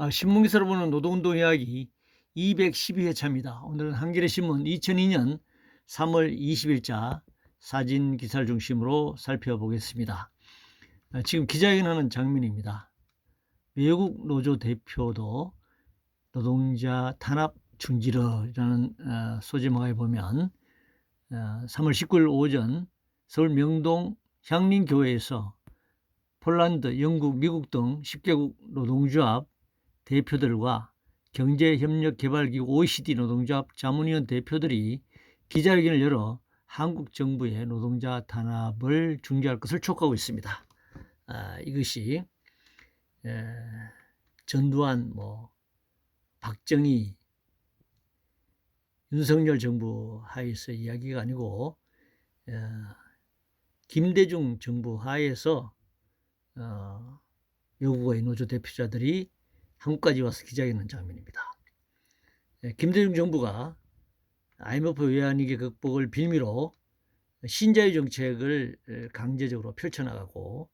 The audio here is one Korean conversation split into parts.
아, 신문기사로 보는 노동운동 이야기 212회차입니다. 오늘은 한겨레 신문 2002년 3월 20일자 사진 기사를 중심으로 살펴보겠습니다. 아, 지금 기자회견하는 장면입니다. 외국 노조 대표도 노동자 탄압 중지러라는 어, 소제목에 보면 어, 3월 19일 오전 서울 명동 향림교회에서 폴란드, 영국, 미국 등 10개국 노동조합 대표들과 경제협력개발기구 OECD 노동조합 자문위원 대표들이 기자회견을 열어 한국 정부의 노동자 탄압을 중지할 것을 촉구하고 있습니다. 아, 이것이 에, 전두환, 뭐 박정희, 윤석열 정부 하에서 이야기가 아니고 에, 김대중 정부 하에서 어, 외국어의 노조 대표자들이 한국까지 와서 기자회견하는 장면입니다. 예, 김대중 정부가 IMF 외환위기 극복을 빌미로 신자유 정책을 강제적으로 펼쳐나가고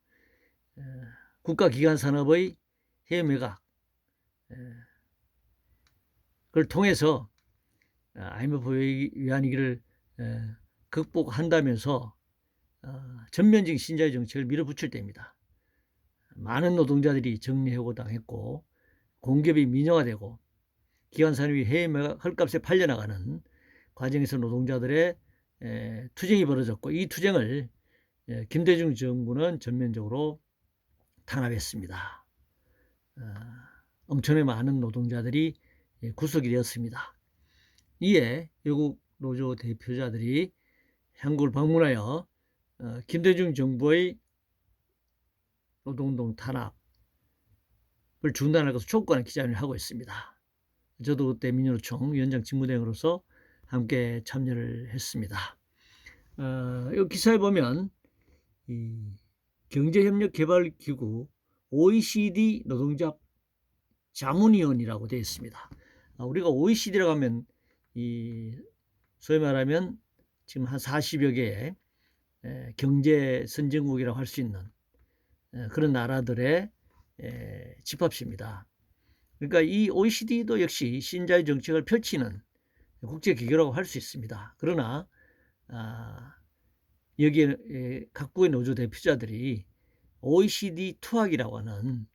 국가기관 산업의 해외 매각 그걸 통해서 IMF 외환위기를 극복한다면서 어, 전면적인 신자유 정책을 밀어붙일 때입니다. 많은 노동자들이 정리해고 당했고 공기업이 민영화되고 기관산업이 해외 헐값에 팔려나가는 과정에서 노동자들의 에, 투쟁이 벌어졌고 이 투쟁을 에, 김대중 정부는 전면적으로 탄압했습니다. 어, 엄청나게 많은 노동자들이 예, 구속이 되었습니다. 이에 외국 노조 대표자들이 한국을 방문하여 어, 김대중 정부의 노동운동 탄압을 중단할 것을 촉구하는 기자회견을 하고 있습니다. 저도 그때 민주노총 위원장 직무대행으로서 함께 참여를 했습니다. 어, 이 기사에 보면 이 경제협력개발기구 OECD 노동자 자문위원이라고 되어 있습니다. 아, 우리가 OECD라고 하면 이 소위 말하면 지금 한 40여 개의 경제 선진국이라고 할 수 있는 그런 나라들의 집합시입니다. 그러니까 이 OECD도 역시 신자유 정책을 펼치는 국제 기구라고 할 수 있습니다. 그러나 아, 여기에 각국의 노조 대표자들이 OECD 투학이라고 하는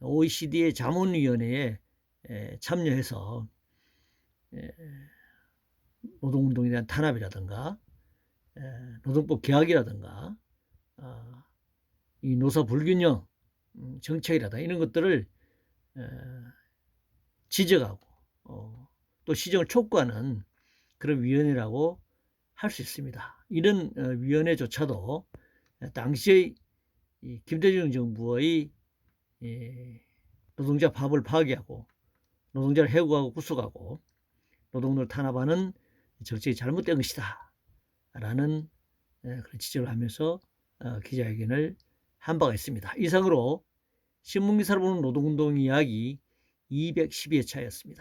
OECD의 자문위원회에 참여해서 노동운동에 대한 탄압이라든가 노동법 개혁이라든가 아, 이 노사 불균형 음, 정책이라든가 이런 것들을 지적하고 어, 또 시정을 촉구하는 그런 위원회라고 할 수 있습니다. 이런 어, 위원회조차도 당시의 김대중 정부의 노동자 파업을 파괴하고 노동자를 해고하고 구속하고 노동을 탄압하는 정책이 잘못된 것이다. 라는 그런 지적을 하면서 어, 기자회견을 한 바가 있습니다. 이상으로 신문기사로 보는 노동운동 이야기 212회 차였습니다.